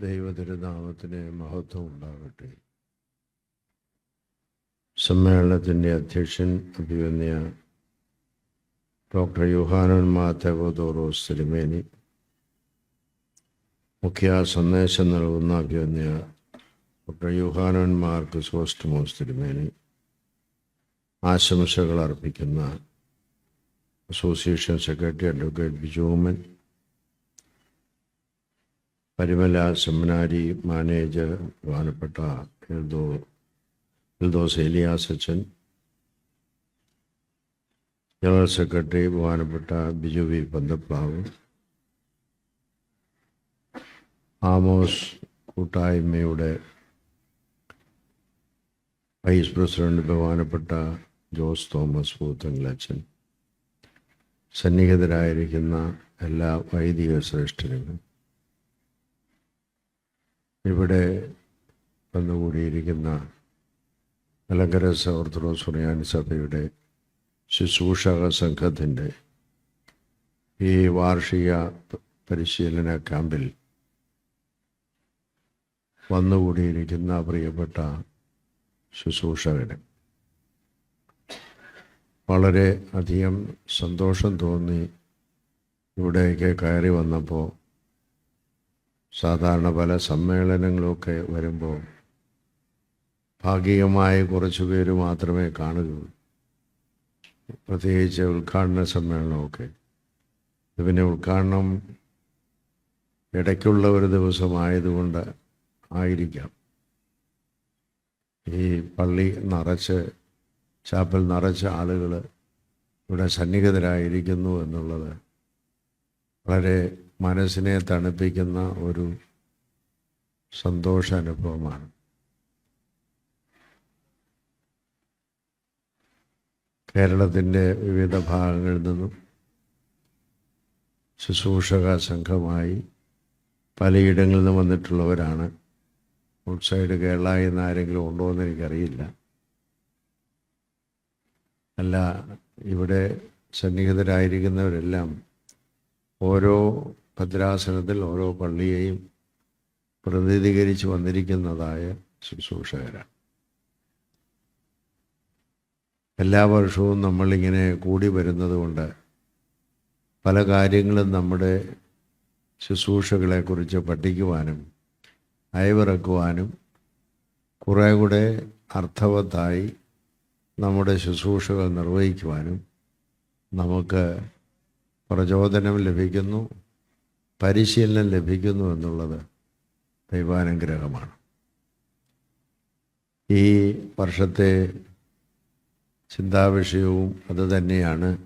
ദൈവതിരുനാമത്തിന് മഹത്വം ഉണ്ടാകട്ടെ. സമ്മേളനത്തിന്റെ അധ്യക്ഷൻ അഭിവന്യ ഡോക്ടർ യുഹാനൻ മാത്തവോദോറോസ് തിരുമേനി. മുഖ്യ സന്ദേശം നൽകുന്ന അഭിവന്യ ഡോക്ടർ യുഹാനൻ മാർക്ക് സോസ്റ്റമോസ് തിരുമേനി. ആശംസകൾ അർപ്പിക്കുന്ന association secretary advocate Bijoman Parumala seminary manager ബഹുമാനപ്പെട്ട എൽദോ എൽദോസ് ഏലിയാസ് അച്ഛൻ ജനറൽ സെക്രട്ടറി ബഹുമാനപ്പെട്ട ബിജു വി പന്തപ്ലാവ് ആമോസ് കൂട്ടായ്മയുടെ വൈസ് പ്രസിഡന്റ് ബഹുമാനപ്പെട്ട ജോസ് തോമസ് പൂത്തങ്ങളച്ഛൻ സന്നിഹിതരായിരിക്കുന്ന എല്ലാ വൈദിക ശ്രേഷ്ഠരും ഇവിടെ വന്നുകൂടിയിരിക്കുന്ന മലങ്കര ഓർത്തഡോക്സ് സുറിയാനി സഭയുടെ ശുശ്രൂഷക സംഘത്തിന്റെ ഈ വാർഷിക പരിശീലന ക്യാമ്പിൽ വന്നുകൂടിയിരിക്കുന്ന പ്രിയപ്പെട്ട ശുശ്രൂഷകന് വളരെ അധികം സന്തോഷം തോന്നി ഇവിടേക്ക് കയറി വന്നപ്പോൾ സാധാരണ പല സമ്മേളനങ്ങളൊക്കെ വരുമ്പോൾ ഭാഗികമായി കുറച്ച് പേര് മാത്രമേ കാണുകയുള്ളൂ. പ്രത്യേകിച്ച് ഉദ്ഘാടന സമ്മേളനമൊക്കെ. പിന്നെ ഉദ്ഘാടനം ഇടയ്ക്കുള്ള ഒരു ദിവസമായതുകൊണ്ട് ആയിരിക്കാം. ഈ പള്ളി നിറച്ച് ചാപ്പൽ നിറച്ച ആളുകൾ ഇവിടെ സന്നിഹിതരായിരിക്കുന്നു എന്നുള്ളത് വളരെ മനസ്സിനെ തണുപ്പിക്കുന്ന ഒരു സന്തോഷ അനുഭവമാണ്. കേരളത്തിന്റെ വിവിധ ഭാഗങ്ങളിൽ നിന്നും ശുശ്രൂഷക സംഘമായി പലയിടങ്ങളിൽ നിന്ന് വന്നിട്ടുള്ളവരാണ്. ഔട്ട്സൈഡ് കേരള എന്ന് ആരെങ്കിലും ഉണ്ടോ എന്ന് എനിക്കറിയില്ല. അല്ല ഇവിടെ സന്നിഹിതരായിരിക്കുന്നവരെല്ലാം ഓരോ ഭദ്രാസനത്തിൽ ഓരോ പള്ളിയെയും പ്രതിനിധീകരിച്ച് വന്നിരിക്കുന്നതായ ശുശ്രൂഷകരാണ്. എല്ലാ വർഷവും നമ്മളിങ്ങനെ കൂടി വരുന്നത് കൊണ്ട് പല കാര്യങ്ങളും നമ്മുടെ ശുശ്രൂഷകളെക്കുറിച്ച് പഠിക്കുവാനും അയവിറക്കുവാനും കുറേ കൂടെ അർത്ഥവത്തായി നമ്മുടെ ശുശ്രൂഷകൾ നിർവഹിക്കുവാനും നമുക്ക് പ്രചോദനം ലഭിക്കുന്നു. പരിശീലനം ലഭിക്കുന്നു എന്നുള്ളത് ദൈവാനുഗ്രഹമാണ്. ഈ വർഷത്തെ ചിന്താവിഷയവും അത് തന്നെയാണ്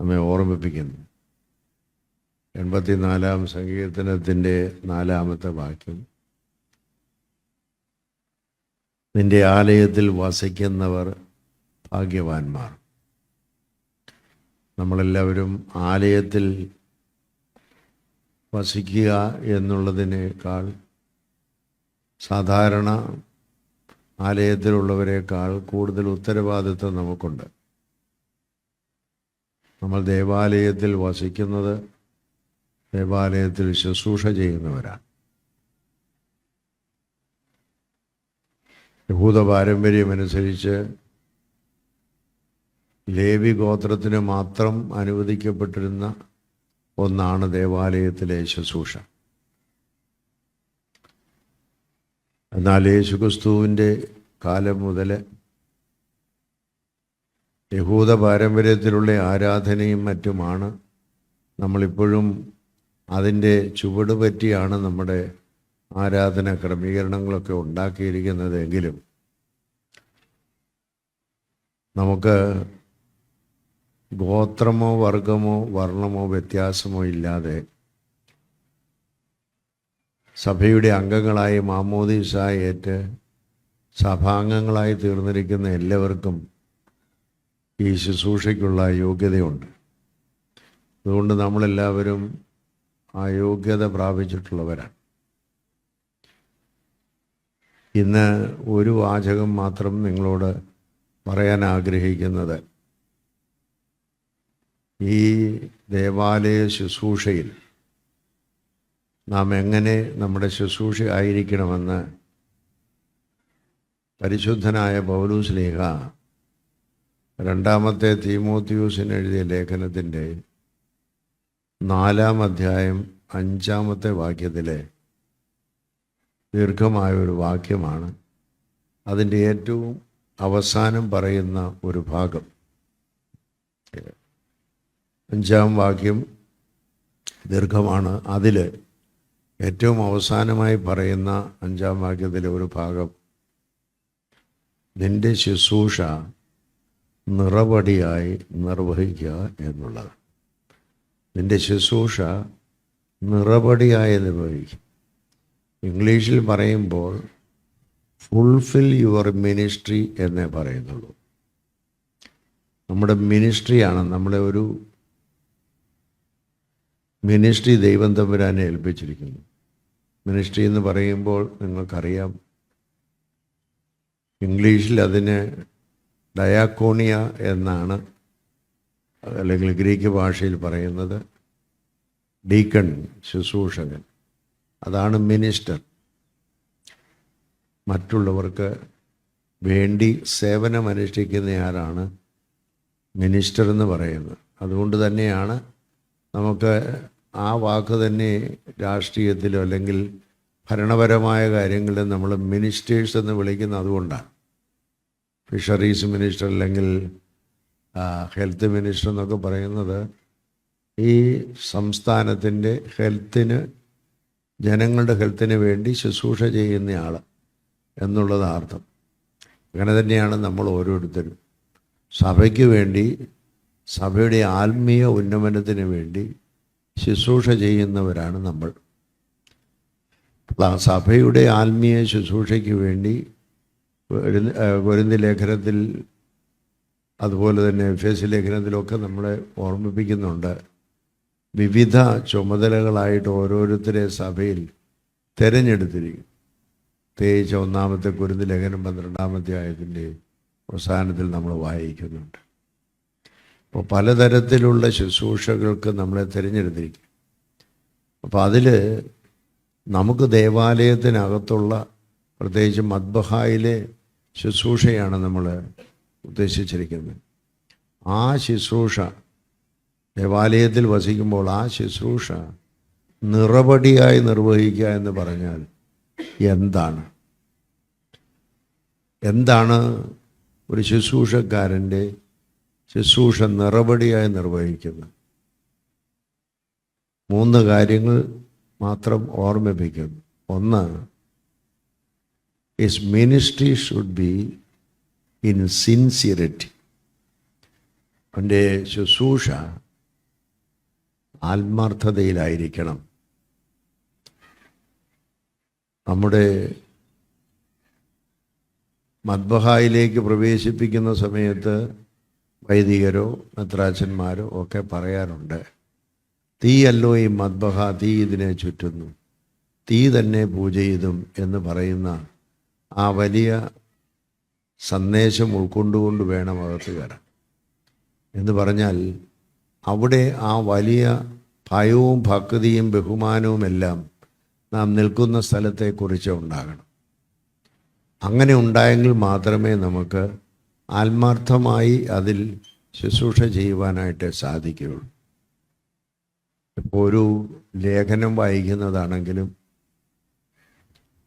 നമ്മെ ഓർമ്മിപ്പിക്കുന്നത്. എൺപത്തിനാലാം സങ്കീർത്തനത്തിന്റെ നാലാമത്തെ വാക്യം. നിന്റെ ആലയത്തിൽ വസിക്കുന്നവർ ഭാഗ്യവാന്മാർ. നമ്മളെല്ലാവരും ആലയത്തിൽ വസിക്കുക എന്നുള്ളതിനേക്കാൾ സാധാരണ ആലയത്തിലുള്ളവരെക്കാൾ കൂടുതൽ ഉത്തരവാദിത്വം നമുക്കുണ്ട്. നമ്മൾ ദേവാലയത്തിൽ വസിക്കുന്നത് ദേവാലയത്തിൽ ശുശ്രൂഷ ചെയ്യുന്നവരാണ്. യഹൂദ പാരമ്പര്യമനുസരിച്ച് ലേവി ഗോത്രത്തിന് മാത്രം അനുവദിക്കപ്പെട്ടിരുന്ന ഒന്നാണ് ദേവാലയത്തിലെ ശുശ്രൂഷ. എന്നാൽ യേശുക്രിസ്തുവിന്റെ കാലം മുതൽ യഹൂദ പാരമ്പര്യത്തിലുള്ള ആരാധനയും മറ്റുമാണ്. നമ്മളിപ്പോഴും അതിന്റെ ചുവട് പറ്റിയാണ് നമ്മുടെ ആരാധന ക്രമീകരണങ്ങളൊക്കെ ഉണ്ടാക്കിയിരിക്കുന്നതെങ്കിലും നമുക്ക് ഗോത്രമോ വർഗമോ വർണമോ വ്യത്യാസമോ ഇല്ലാതെ സഭയുടെ അംഗങ്ങളായി മാമോദീസായി ഏറ്റ് സഭാംഗങ്ങളായി തീർന്നിരിക്കുന്ന എല്ലാവർക്കും ഈ ശുശ്രൂഷയ്ക്കുള്ള യോഗ്യതയുണ്ട്. അതുകൊണ്ട് നമ്മളെല്ലാവരും ആ യോഗ്യത പ്രാപിച്ചിട്ടുള്ളവരാണ്. ഇന്ന് ഒരു വാചകം മാത്രം നിങ്ങളോട് പറയാൻ ആഗ്രഹിക്കുന്നത് ഈ ദേവാലയ ശുശ്രൂഷയിൽ നാം എങ്ങനെ നമ്മുടെ ശുശ്രൂഷ ആയിരിക്കണമെന്ന് പരിശുദ്ധനായ പൗലൂസ് ലേഖ രണ്ടാമത്തെ തീമോത്യൂസിന് എഴുതിയ ലേഖനത്തിന്റെ നാലാം അധ്യായം അഞ്ചാമത്തെ വാക്യത്തിലെ ദീർഘമായ ഒരു വാക്യമാണ്. അതിന്റെ ഏറ്റവും അവസാനം പറയുന്ന ഒരു ഭാഗം. അഞ്ചാം വാക്യം ദീർഘമാണ്. അതിൽ ഏറ്റവും അവസാനമായി പറയുന്ന അഞ്ചാം വാക്യത്തിലെ ഒരു ഭാഗം നിന്റെ ശുശ്രൂഷ നിറവടിയായി നിർവഹിക്കുക എന്നുള്ളത്. നിന്റെ ശുശ്രൂഷ നിറവടിയായി നിർവഹിക്കുക. ഇംഗ്ലീഷിൽ പറയുമ്പോൾ ഫുൾഫിൽ യുവർ മിനിസ്ട്രി എന്നേ പറയുന്നുള്ളൂ. നമ്മുടെ മിനിസ്ട്രിയാണ് നമ്മളെ ഒരു മിനിസ്ട്രി ദൈവം തമ്പുരാനെ ഏൽപ്പിച്ചിരിക്കുന്നു. മിനിസ്ട്രി എന്ന് പറയുമ്പോൾ നിങ്ങൾക്കറിയാം ഇംഗ്ലീഷിൽ അതിന് ഡയാക്കോണിയ എന്നാണ് അല്ലെങ്കിൽ ഗ്രീക്ക് ഭാഷയിൽ പറയുന്നത്. ഡീക്കൺ ശുശ്രൂഷകൻ. അതാണ് മിനിസ്റ്റർ. മറ്റുള്ളവർക്ക് വേണ്ടി സേവനമനുഷ്ഠിക്കുന്നയാളാണ് മിനിസ്റ്റർ എന്ന് പറയുന്നത്. അതുകൊണ്ട് തന്നെയാണ് നമുക്ക് ആ വാക്ക് തന്നെ രാഷ്ട്രീയത്തിലോ അല്ലെങ്കിൽ ഭരണപരമായ കാര്യങ്ങളിൽ നമ്മൾ മിനിസ്റ്റേഴ്സ് എന്ന് വിളിക്കുന്നത് അതുകൊണ്ടാണ്. ഫിഷറീസ് മിനിസ്റ്റർ അല്ലെങ്കിൽ ഹെൽത്ത് മിനിസ്റ്റർ എന്നൊക്കെ പറയുന്നത് ഈ സംസ്ഥാനത്തിന്റെ ഹെൽത്തിന് ജനങ്ങളുടെ ഹെൽത്തിന് വേണ്ടി ശുശ്രൂഷ ചെയ്യുന്നയാൾ എന്നുള്ളത് അർത്ഥം. അങ്ങനെ തന്നെയാണ് നമ്മൾ ഓരോരുത്തരും. സഭയ്ക്ക് വേണ്ടി സഭയുടെ ആത്മീയ ഉന്നമനത്തിന് വേണ്ടി ശുശ്രൂഷ ചെയ്യുന്നവരാണ് നമ്മൾ. സഭയുടെ ആത്മീയ ശുശ്രൂഷയ്ക്ക് വേണ്ടി ഗുരുന്തി ലേഖനത്തിൽ അതുപോലെ തന്നെ എഫ് എസ് ലേഖനത്തിലൊക്കെ നമ്മളെ ഓർമ്മിപ്പിക്കുന്നുണ്ട്. വിവിധ ചുമതലകളായിട്ട് ഓരോരുത്തരെ സഭയിൽ തിരഞ്ഞെടുത്തിരിക്കും പ്രത്യേകിച്ച് ഒന്നാമത്തെ കുരുന്ന് ലേഖനം പന്ത്രണ്ടാമത്തെ ആയതിന്റെ അവസാനത്തിൽ നമ്മൾ വായിക്കുന്നുണ്ട്. അപ്പോൾ പലതരത്തിലുള്ള ശുശ്രൂഷകൾക്ക് നമ്മളെ തിരഞ്ഞെടുത്തിരിക്കും. അപ്പോൾ അതിൽ നമുക്ക് ദേവാലയത്തിനകത്തുള്ള പ്രത്യേകിച്ച് മദ്ബഹായിലെ ശുശ്രൂഷയാണ് നമ്മൾ ഉദ്ദേശിച്ചിരിക്കുന്നത്. ആ ശുശ്രൂഷ ദേവാലയത്തിൽ വസിക്കുമ്പോൾ ആ ശുശ്രൂഷ നിറപടിയായി നിർവഹിക്കുക എന്ന് പറഞ്ഞാൽ എന്താണ്? എന്താണ് ഒരു ശുശ്രൂഷക്കാരന്റെ ശുശ്രൂഷ നിറപടിയായി നിർവഹിക്കുന്നു. മൂന്ന് കാര്യങ്ങൾ മാത്രം ഓർമ്മിപ്പിക്കുന്നു. ഒന്ന് is ministry should be in sincerity അവന്റെ ശുശ്രൂഷ ആത്മാർത്ഥതയിലായിരിക്കണം. നമ്മുടെ മദ്ബഹായിലേക്ക് പ്രവേശിപ്പിക്കുന്ന സമയത്ത് വൈദികരോ മെത്രാച്ചന്മാരോ ഒക്കെ പറയാറുണ്ട് തീയല്ലോ ഈ മദ്ബഹ തീ ഇതിനെ ചുറ്റുന്നു തീ തന്നെ പൂജ ചെയ്തും എന്ന് പറയുന്ന ആ വലിയ സന്ദേശം ഉൾക്കൊണ്ടുകൊണ്ട് വേണം അകത്ത് കയറാൻ. എന്ന് പറഞ്ഞാൽ അവിടെ ആ വലിയ ഭയവും ഭക്തിയും ബഹുമാനവും എല്ലാം നാം നിൽക്കുന്ന സ്ഥലത്തെക്കുറിച്ച് ഉണ്ടാകണം. അങ്ങനെ ഉണ്ടായെങ്കിൽ മാത്രമേ നമുക്ക് ആത്മാർത്ഥമായി അതിൽ ശുശ്രൂഷ ചെയ്യുവാനായിട്ട് സാധിക്കുകയുള്ളൂ. ഇപ്പോൾ ഒരു ലേഖനം വായിക്കുന്നതാണെങ്കിലും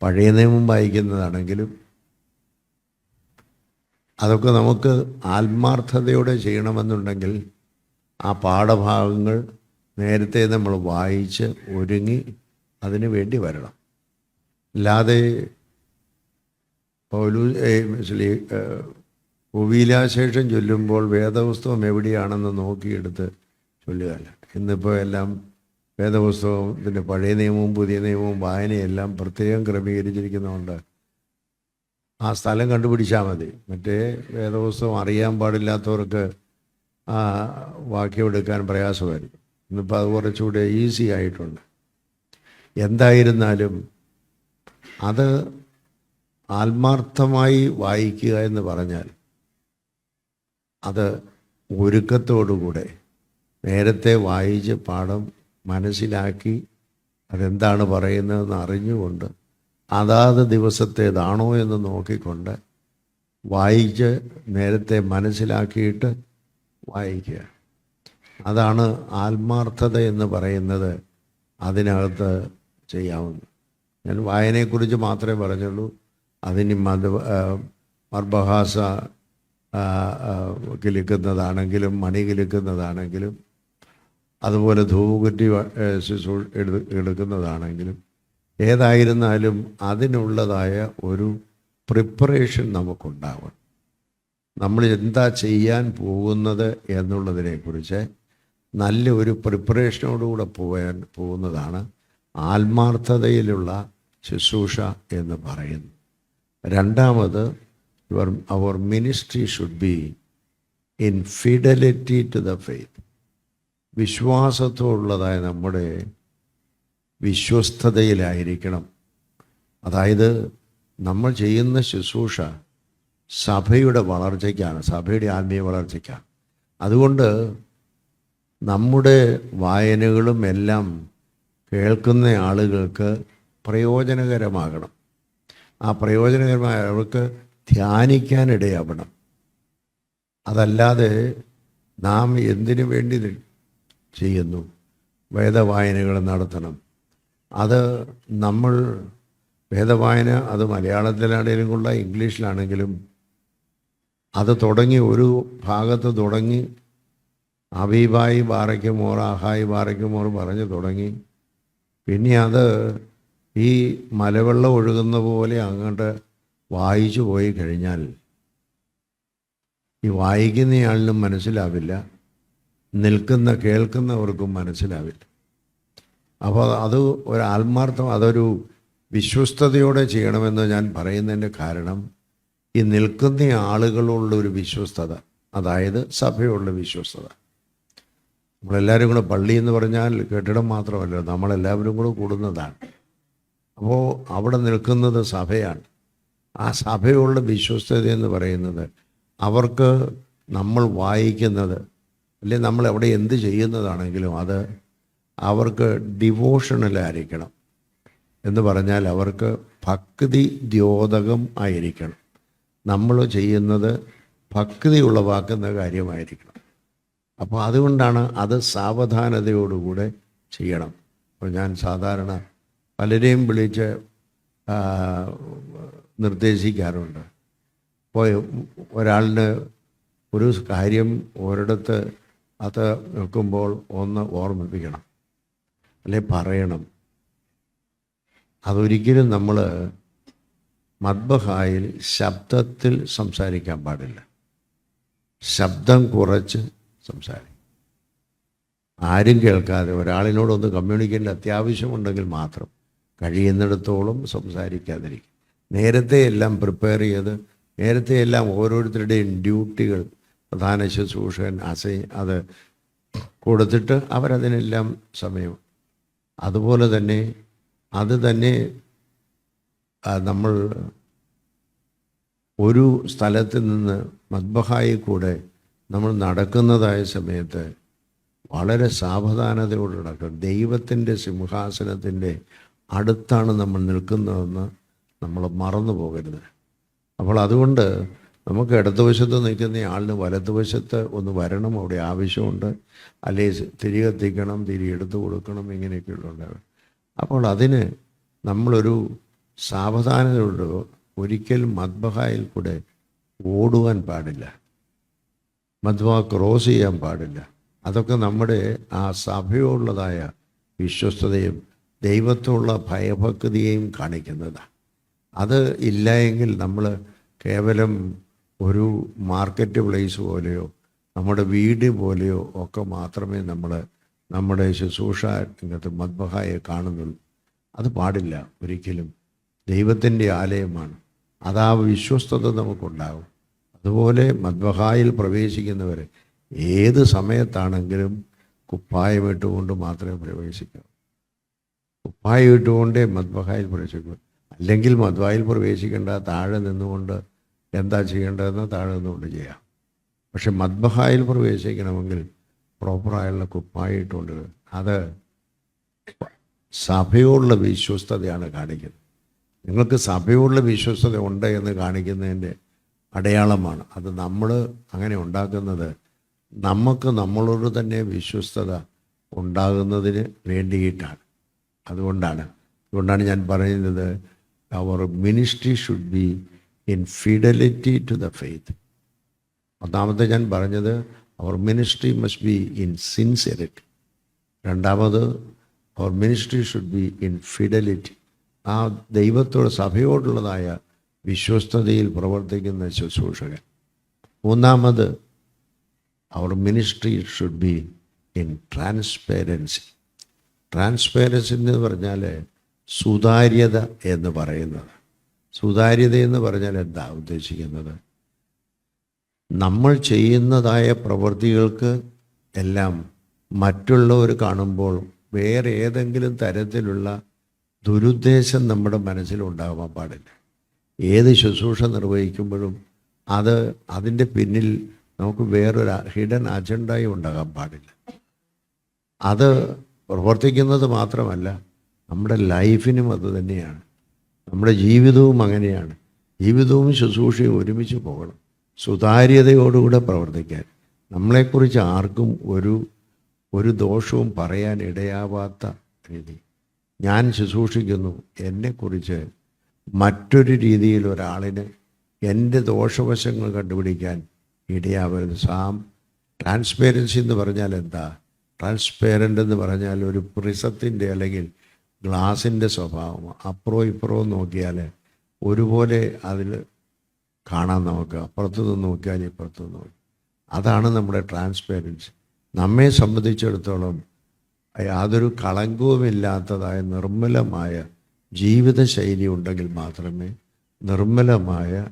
പഴയ നിയമം വായിക്കുന്നതാണെങ്കിലും അതൊക്കെ നമുക്ക് ആത്മാർത്ഥതയോടെ ചെയ്യണമെന്നുണ്ടെങ്കിൽ ആ പാഠഭാഗങ്ങൾ നേരത്തെ നമ്മൾ വായിച്ച് ഒരുങ്ങി അതിന് വേണ്ടി വരണം. അല്ലാതെ പൗലു ഭൂവിലാശേഷം ചൊല്ലുമ്പോൾ വേദപുസ്തകം എവിടെയാണെന്ന് നോക്കിയെടുത്ത് ചൊല്ലുകയല്ല. ഇന്നിപ്പോൾ എല്ലാം വേദപുസ്തകത്തിന്റെ പഴയ നിയമവും പുതിയ നിയമവും വായനയെല്ലാം പ്രത്യേകം ക്രമീകരിച്ചിരിക്കുന്നതുകൊണ്ട് ആ സ്ഥലം കണ്ടുപിടിച്ചാൽ മതി. മറ്റേ വേദപുസ്തകം അറിയാൻ പാടില്ലാത്തവർക്ക് ആ വാക്യമെടുക്കാൻ പ്രയാസമായിരിക്കും. ഇന്നിപ്പോൾ അത് കുറച്ചുകൂടെ ഈസി ആയിട്ടുണ്ട്. എന്തായിരുന്നാലും അത് ആത്മാർത്ഥമായി വായിക്കുക എന്ന് പറഞ്ഞാൽ അത് ഒരുക്കത്തോടുകൂടെ നേരത്തെ വായിച്ച് പാഠം മനസ്സിലാക്കി അതെന്താണ് പറയുന്നതെന്ന് അറിഞ്ഞുകൊണ്ട് അതാത് ദിവസത്തേതാണോ എന്ന് നോക്കിക്കൊണ്ട് വായിച്ച് നേരത്തെ മനസ്സിലാക്കിയിട്ട് വായിക്കുക. അതാണ് ആത്മാർത്ഥത എന്ന് പറയുന്നത് അതിനകത്ത് ചെയ്യാവുന്നത്. ഞാൻ വായനയെക്കുറിച്ച് മാത്രമേ പറഞ്ഞുള്ളൂ. അതിന് മത മർബഹാസ കിലുക്കുന്നതാണെങ്കിലും മണി കിലുക്കുന്നതാണെങ്കിലും അതുപോലെ ധൂപകുറ്റി ശിശു എടുക്കുന്നതാണെങ്കിലും ഏതായിരുന്നാലും അതിനുള്ളതായ ഒരു പ്രിപ്പറേഷൻ നമുക്കുണ്ടാവണം. നമ്മൾ എന്താ ചെയ്യാൻ പോകുന്നത് എന്നുള്ളതിനെക്കുറിച്ച് നല്ല ഒരു പ്രിപ്പറേഷനോടുകൂടെ പോകാൻ പോകുന്നതാണ് ആത്മാർത്ഥതയിലുള്ള ശുശ്രൂഷ എന്ന് പറയുന്നു രണ്ടാമത് your our ministry should be in fidelity to the faith വിശ്വാസത്തോടുള്ളതായ നമ്മുടെ വിശ്വസ്തതയിലായിരിക്കണം. അതായത് നമ്മൾ ചെയ്യുന്ന ശുശ്രൂഷ സഭയുടെ വളർച്ചയ്ക്കാണ് സഭയുടെ ആത്മീയ വളർച്ചയ്ക്കാണ്. അതുകൊണ്ട് നമ്മുടെ വായനകളും എല്ലാം കേൾക്കുന്ന ആളുകൾക്ക് പ്രയോജനകരമാകണം. ആ പ്രയോജനകരമായ അവർക്ക് ധ്യാനിക്കാനിടയാവണം. അതല്ലാതെ നാം എന്തിനു വേണ്ടി ചെയ്യുന്നു? വേദവായനകൾ നടത്തണം. അത് നമ്മൾ വേദവായന അത് മലയാളത്തിലാണെങ്കിലും കൊള്ള ഇംഗ്ലീഷിലാണെങ്കിലും അത് തുടങ്ങി ഒരു ഭാഗത്ത് തുടങ്ങി അബീബായി ബാറയ്ക്കുമോർ അഹായി ബാറയ്ക്കുമോർ പറഞ്ഞ് തുടങ്ങി. പിന്നെ അത് ഈ മലവെള്ളം ഒഴുകുന്ന പോലെ അങ്ങോട്ട് വായിച്ചു പോയി കഴിഞ്ഞാൽ ഈ വായിക്കുന്നയാളിനും മനസ്സിലാവില്ല നിൽക്കുന്ന കേൾക്കുന്നവർക്കും മനസ്സിലാവില്ല. അപ്പോൾ അത് ഒരു ആത്മാർത്ഥം അതൊരു വിശ്വസ്തയോടെ ചെയ്യണമെന്ന് ഞാൻ പറയുന്നതിന്റെ കാരണം ഈ നിൽക്കുന്ന ആളുകളുള്ള ഒരു വിശ്വസ്തത അതായത് സഭയുള്ള വിശ്വസ്തത. നമ്മളെല്ലാവരും കൂടെ പള്ളി എന്ന് പറഞ്ഞാൽ കെട്ടിടം മാത്രമല്ല നമ്മളെല്ലാവരും കൂടെ കൂടുന്നതാണ്. അപ്പോൾ അവിടെ നിൽക്കുന്നത് സഭയാണ്. ആ സഭയുള്ള വിശ്വസ്തത എന്ന് പറയുന്നത് അവർക്ക് നമ്മൾ വായിക്കുന്നത് അല്ലെങ്കിൽ നമ്മൾ എവിടെ എന്ത് ചെയ്യുന്നതാണെങ്കിലും അത് അവർക്ക് ഡിവോഷണലായിരിക്കണം. എന്ന് പറഞ്ഞാൽ അവർക്ക് ഭക്തി ദ്യോതകം ആയിരിക്കണം. നമ്മൾ ചെയ്യുന്നത് ഭക്തി ഉളവാക്കുന്ന കാര്യമായിരിക്കണം. അപ്പോൾ അതുകൊണ്ടാണ് അത് സാവധാനതയോടുകൂടെ ചെയ്യണം. അപ്പോൾ ഞാൻ സാധാരണ പലരെയും വിളിച്ച് നിർദ്ദേശിക്കാറുണ്ട്. ഇപ്പോൾ ഒരാളിന് ഒരു കാര്യം ഒരിടത്ത് അത് നിൽക്കുമ്പോൾ ഒന്ന് ഓർമ്മിപ്പിക്കണം. അല്ലെ പറയണം. അതൊരിക്കലും നമ്മൾ മദ്ബഹായിൽ ശബ്ദത്തിൽ സംസാരിക്കാൻ പാടില്ല. ശബ്ദം കുറച്ച് സംസാരിക്കും ആരും കേൾക്കാതെ ഒരാളിനോടൊന്ന് കമ്മ്യൂണിക്കേണ്ട അത്യാവശ്യമുണ്ടെങ്കിൽ മാത്രം കഴിയുന്നിടത്തോളം സംസാരിക്കാതിരിക്കും നേരത്തെ എല്ലാം പ്രിപ്പയർ ചെയ്ത് നേരത്തെ എല്ലാം ഓരോരുത്തരുടെയും ഡ്യൂട്ടികൾ പ്രധാന ശുശ്രൂഷകൻ അസൈ അത് കൊടുത്തിട്ട് അവരതിനെല്ലാം സമയം. അതുപോലെ തന്നെ അത് തന്നെ നമ്മൾ ഒരു സ്ഥലത്ത് നിന്ന് മദ്ബഹായി കൂടെ നമ്മൾ നടക്കുന്നതായ സമയത്ത് വളരെ സാവധാനതയോടെ നടക്കണം. ദൈവത്തിന്റെ സിംഹാസനത്തിന്റെ അടുത്താണ് നമ്മൾ നിൽക്കുന്നതെന്ന് നമ്മൾ മറന്നു പോകരുത്. അപ്പോൾ അതുകൊണ്ട് നമുക്ക് ഇടതുവശത്ത് നിൽക്കുന്ന ആളിന് വലതുവശത്ത് ഒന്ന് വരണം. അവിടെ ആവശ്യമുണ്ട്. അല്ലെങ്കിൽ തിരി കത്തിക്കണം തിരി എടുത്തു കൊടുക്കണം ഇങ്ങനെയൊക്കെയുള്ളതുണ്ടാവും അപ്പോൾ അതിന് നമ്മളൊരു സാവധാനതയോട് ഒരിക്കലും മദ്ബഹായിൽ കൂടെ ഓടുവാൻ പാടില്ല. മദ്വ ക്രോസ് ചെയ്യാൻ പാടില്ല. അതൊക്കെ നമ്മുടെ ആ സഭയോടുള്ളതായ വിശ്വസ്തതയും ദൈവത്തോടുള്ള ഭയഭക്തിയെയും കാണിക്കുന്നതാണ് അത് ഇല്ല എങ്കിൽ നമ്മൾ കേവലം ഒരു മാർക്കറ്റ് പ്ലേസ് പോലെയോ നമ്മുടെ വീട് പോലെയോ ഒക്കെ മാത്രമേ നമ്മൾ നമ്മുടെ ശുശ്രൂഷ രംഗത്ത് മദ്ബഹായെ കാണുന്നുള്ളൂ. അത് പാടില്ല ഒരിക്കലും. ദൈവത്തിന്റെ ആലയമാണ്. അത് ആ വിശ്വസ്തത നമുക്കുണ്ടാകും. അതുപോലെ മദ്ബഹായിൽ പ്രവേശിക്കുന്നവർ ഏത് സമയത്താണെങ്കിലും കുപ്പായമിട്ടുകൊണ്ട് മാത്രമേ പ്രവേശിക്കാവൂ. കുപ്പായം ഇട്ടുകൊണ്ടേ മദ്ബഹായിൽ പ്രവേശിക്കൂ. അല്ലെങ്കിൽ മധ്വായിൽ പ്രവേശിക്കേണ്ട താഴെ നിന്നുകൊണ്ട് എന്താ ചെയ്യേണ്ടതെന്ന് താഴെ നിന്നുകൊണ്ട് ചെയ്യാം. പക്ഷെ മദ്ബഹായിൽ പ്രവേശിക്കണമെങ്കിൽ പ്രോപ്പറായുള്ള കുപ്പായിട്ടുണ്ട്. അത് സഭയോടുള്ള വിശ്വസ്തതയാണ് കാണിക്കുന്നത്. നിങ്ങൾക്ക് സഭയോടുള്ള വിശ്വസ്തത ഉണ്ട് എന്ന് കാണിക്കുന്നതിന്റെ അടയാളമാണ്. അത് നമ്മൾ അങ്ങനെ ഉണ്ടാക്കുന്നത് നമുക്ക് നമ്മളോട് തന്നെ വിശ്വസ്തത ഉണ്ടാകുന്നതിന് വേണ്ടിയിട്ടാണ്. അതുകൊണ്ടാണ് അതുകൊണ്ടാണ് ഞാൻ പറയുന്നത് our ministry should be in fidelity to the faith ഒന്നാമത്തെ ഞാൻ പറഞ്ഞത് our ministry must be in sincerity രണ്ടാമത് our ministry should be in fidelity ആ ദൈവത്തോട് സഭയോടുള്ളതായ വിശ്വസ്തതയിൽ പ്രവർത്തിക്കുന്ന ശുശ്രൂഷകൻ. മൂന്നാമത് our ministry should be in transparency transparency എന്ന് പറഞ്ഞാൽ സുതാര്യത എന്ന് പറയുന്നത്. സുതാര്യത എന്ന് പറഞ്ഞാൽ എന്താ ഉദ്ദേശിക്കുന്നത്? നമ്മൾ ചെയ്യുന്നതായ പ്രവൃത്തികൾക്ക് എല്ലാം മറ്റുള്ളവർ കാണുമ്പോൾ വേറെ ഏതെങ്കിലും തരത്തിലുള്ള ദുരുദ്ദേശം നമ്മുടെ മനസ്സിലുണ്ടാകാൻ പാടില്ല. ഏത് ശുശ്രൂഷ നിർവഹിക്കുമ്പോഴും അത് അതിന്റെ പിന്നിൽ നമുക്ക് വേറൊരു ഹിഡൻ അജണ്ടയും ഉണ്ടാകാൻ പാടില്ല. അത് പ്രവർത്തിക്കുന്നത് മാത്രമല്ല നമ്മുടെ ലൈഫിനും അത് തന്നെയാണ്. നമ്മുടെ ജീവിതവും അങ്ങനെയാണ്. ജീവിതവും ശുശ്രൂഷയും ഒരുമിച്ച് പോകണം. സുതാര്യതയോടുകൂടെ പ്രവർത്തിക്കാൻ. നമ്മളെക്കുറിച്ച് ആർക്കും ഒരു ഒരു ദോഷവും പറയാൻ ഇടയാവാത്ത രീതി. ഞാൻ ശുശ്രൂഷിക്കുന്നു. എന്നെക്കുറിച്ച് മറ്റൊരു രീതിയിൽ ഒരാളിന് എന്റെ ദോഷവശങ്ങൾ കണ്ടുപിടിക്കാൻ ഇടയാവരുത്. സാം ട്രാൻസ്പേരൻസി എന്ന് പറഞ്ഞാൽ എന്താ? ട്രാൻസ്പേരന്റ് എന്ന് പറഞ്ഞാൽ ഒരു പ്രിസത്തിന്റെ അല്ലെങ്കിൽ ഗ്ലാസിന്റെ സ്വഭാവം അപ്പുറോ ഇപ്പുറവും നോക്കിയാൽ ഒരുപോലെ അതിൽ കാണാൻ നമുക്ക് അപ്പുറത്തു നിന്ന് നോക്കിയാൽ ഇപ്പുറത്തു നോക്കി. അതാണ് നമ്മുടെ ട്രാൻസ്പെറൻസി നമ്മെ സംബന്ധിച്ചിടത്തോളം യാതൊരു കളങ്കവുമില്ലാത്തതായ നിർമ്മലമായ ജീവിതശൈലി ഉണ്ടെങ്കിൽ മാത്രമേ നിർമ്മലമായ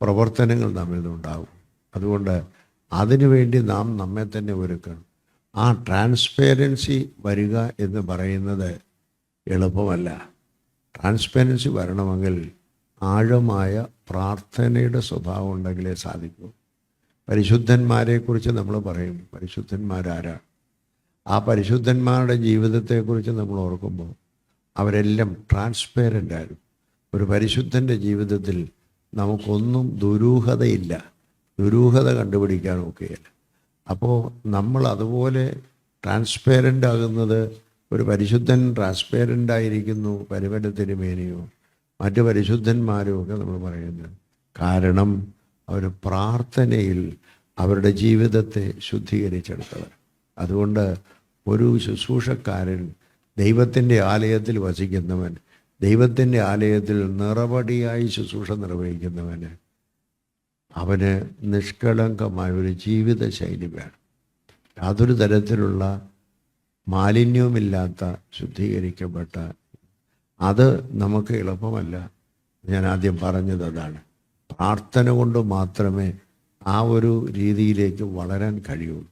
പ്രവർത്തനങ്ങൾ നമ്മിൽ നിന്നുണ്ടാവും അതുകൊണ്ട് അതിനുവേണ്ടി നാം നമ്മെ തന്നെ ഒരുക്കണം. ആ ട്രാൻസ്പെറൻസി വരിക എന്ന് പറയുന്നത് എളുപ്പമല്ല. ട്രാൻസ്പെറൻസി വരണമെങ്കിൽ ആഴമായ പ്രാർത്ഥനയുടെ സ്വഭാവം ഉണ്ടെങ്കിലേ സാധിക്കൂ. പരിശുദ്ധന്മാരെക്കുറിച്ച് നമ്മൾ പറയും പരിശുദ്ധന്മാരാരാണ് ആ പരിശുദ്ധന്മാരുടെ ജീവിതത്തെക്കുറിച്ച് നമ്മൾ ഓർക്കുമ്പോൾ അവരെല്ലാം ട്രാൻസ്പെറന്റ് ആയിരുന്നു. ഒരു പരിശുദ്ധന്റെ ജീവിതത്തിൽ നമുക്കൊന്നും ദുരൂഹതയില്ല. ദുരൂഹത കണ്ടുപിടിക്കാൻ ഒക്കെയില്ല. അപ്പോൾ നമ്മൾ അതുപോലെ ട്രാൻസ്പെറന്റ് ആകുന്നത് ഒരു പരിശുദ്ധൻ ട്രാൻസ്പെറന്റ് ആയിരിക്കുന്നു പരിമല തിരുമേനിയോ മറ്റു പരിശുദ്ധന്മാരോ ഒക്കെ നമ്മൾ പറയുന്നത് കാരണം അവർ പ്രാർത്ഥനയിൽ അവരുടെ ജീവിതത്തെ ശുദ്ധീകരിച്ചെടുത്തവർ. അതുകൊണ്ട് ഒരു ശുശ്രൂഷക്കാരൻ ദൈവത്തിന്റെ ആലയത്തിൽ വസിക്കുന്നവൻ ദൈവത്തിന്റെ ആലയത്തിൽ നിറപടിയായി ശുശ്രൂഷ നിർവഹിക്കുന്നവന് അവന് നിഷ്കളങ്കമായ ഒരു ജീവിതശൈലി വേണം. യാതൊരു തരത്തിലുള്ള മാലിന്യവുമില്ലാത്ത ശുദ്ധീകരിക്കപ്പെട്ട അത് നമുക്ക് എളുപ്പമല്ല. ഞാൻ ആദ്യം പറഞ്ഞത് അതാണ്. പ്രാർത്ഥന കൊണ്ട് മാത്രമേ ആ ഒരു രീതിയിലേക്ക് വളരാൻ കഴിയൂ.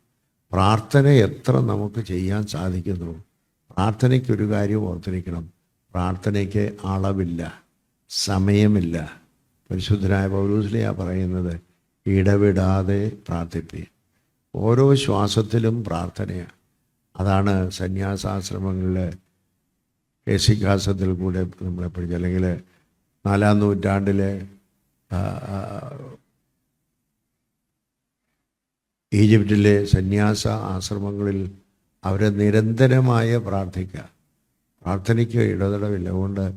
പ്രാർത്ഥന എത്ര നമുക്ക് ചെയ്യാൻ സാധിക്കുന്നു? പ്രാർത്ഥനയ്ക്ക് ഒരു കാര്യം ഓർത്തിരിക്കണം. പ്രാർത്ഥനയ്ക്ക് അളവില്ല സമയമില്ല. പരിശുദ്ധനായ പൗരൂസിലെയാ പറയുന്നത് ഇടവിടാതെ പ്രാർത്ഥിപ്പി. ഓരോ ശ്വാസത്തിലും പ്രാർത്ഥനയാണ് അതാണ് സന്യാസാശ്രമങ്ങളിലെ കേസിക്കാസത്തിൽ കൂടെ നമ്മളെ പഠിച്ചു അല്ലെങ്കിൽ നാലാം നൂറ്റാണ്ടിലെ ഈജിപ്തിലെ സന്യാസ ആശ്രമങ്ങളിൽ അവരെ നിരന്തരമായ പ്രാർത്ഥിക്കുക. പ്രാർത്ഥനയ്ക്ക് ഇടതടവില്ല. അതുകൊണ്ട്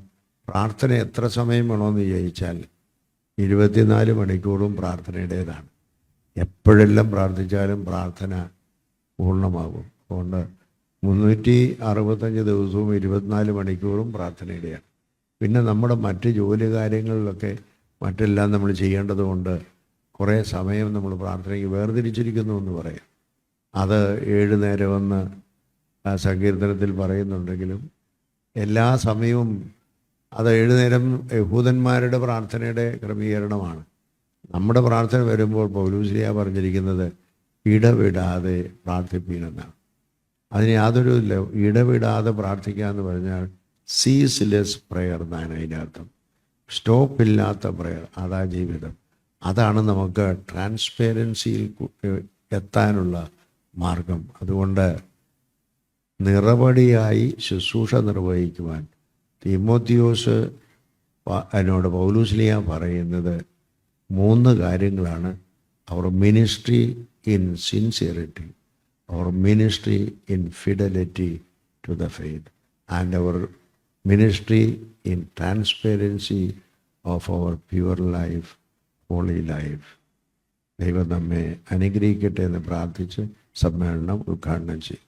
പ്രാർത്ഥന എത്ര സമയം വേണമെന്ന് ചോദിച്ചാൽ ഇരുപത്തിനാല് മണിക്കൂറും പ്രാർത്ഥനയുടേതാണ്. എപ്പോഴെല്ലാം പ്രാർത്ഥിച്ചാലും പ്രാർത്ഥന പൂർണമാകും. അതുകൊണ്ട് മുന്നൂറ്റി അറുപത്തഞ്ച് ദിവസവും ഇരുപത്തിനാല് മണിക്കൂറും പ്രാർത്ഥനയുടെയാണ് പിന്നെ നമ്മുടെ മറ്റ് ജോലി കാര്യങ്ങളിലൊക്കെ മറ്റെല്ലാം നമ്മൾ ചെയ്യേണ്ടതുകൊണ്ട് കുറേ സമയം നമ്മൾ പ്രാർത്ഥനയ്ക്ക് വേർതിരിച്ചിരിക്കുന്നു എന്ന് പറയാം. അത് ഏഴ് നേരമെന്ന് സങ്കീർത്തനത്തിൽ പറയുന്നുണ്ടെങ്കിലും എല്ലാ സമയവും അത് ഏഴ് നേരം യഹൂദന്മാരുടെ പ്രാർത്ഥനയുടെ ക്രമീകരണമാണ്. നമ്മുടെ പ്രാർത്ഥന വരുമ്പോൾ പൗലൂസിയ പറഞ്ഞിരിക്കുന്നത് ഇടവിടാതെ പ്രാർത്ഥിപ്പീനെന്നാണ് അതിന് യാതൊരു ഇടവിടാതെ പ്രാർത്ഥിക്കുക എന്ന് പറഞ്ഞാൽ സീസ്ലെസ് പ്രെയർ എന്നാണ് അതിന്റെ അർത്ഥം. സ്റ്റോപ്പില്ലാത്ത പ്രെയർ അതാ ജീവിതം. അതാണ് നമുക്ക് ട്രാൻസ്പെറൻസിയിൽ എത്താനുള്ള മാർഗം. അതുകൊണ്ട് നിറപടിയായി ശുശ്രൂഷ നിർവഹിക്കുവാൻ തിമോത്തിയോസ് എന്നോട് പൗലൂസ്ലിയ പറയുന്നത് മൂന്ന് കാര്യങ്ങളാണ്. Our ministry in sincerity our ministry in fidelity to the faith and our ministry in transparency of our pure life holy life ദൈവം നമ്മെ അനുഗ്രഹിക്കട്ടെ എന്ന് പ്രാർത്ഥിച്ച് സമ്മേളനം ഉദ്ഘാടനം ചെയ്യും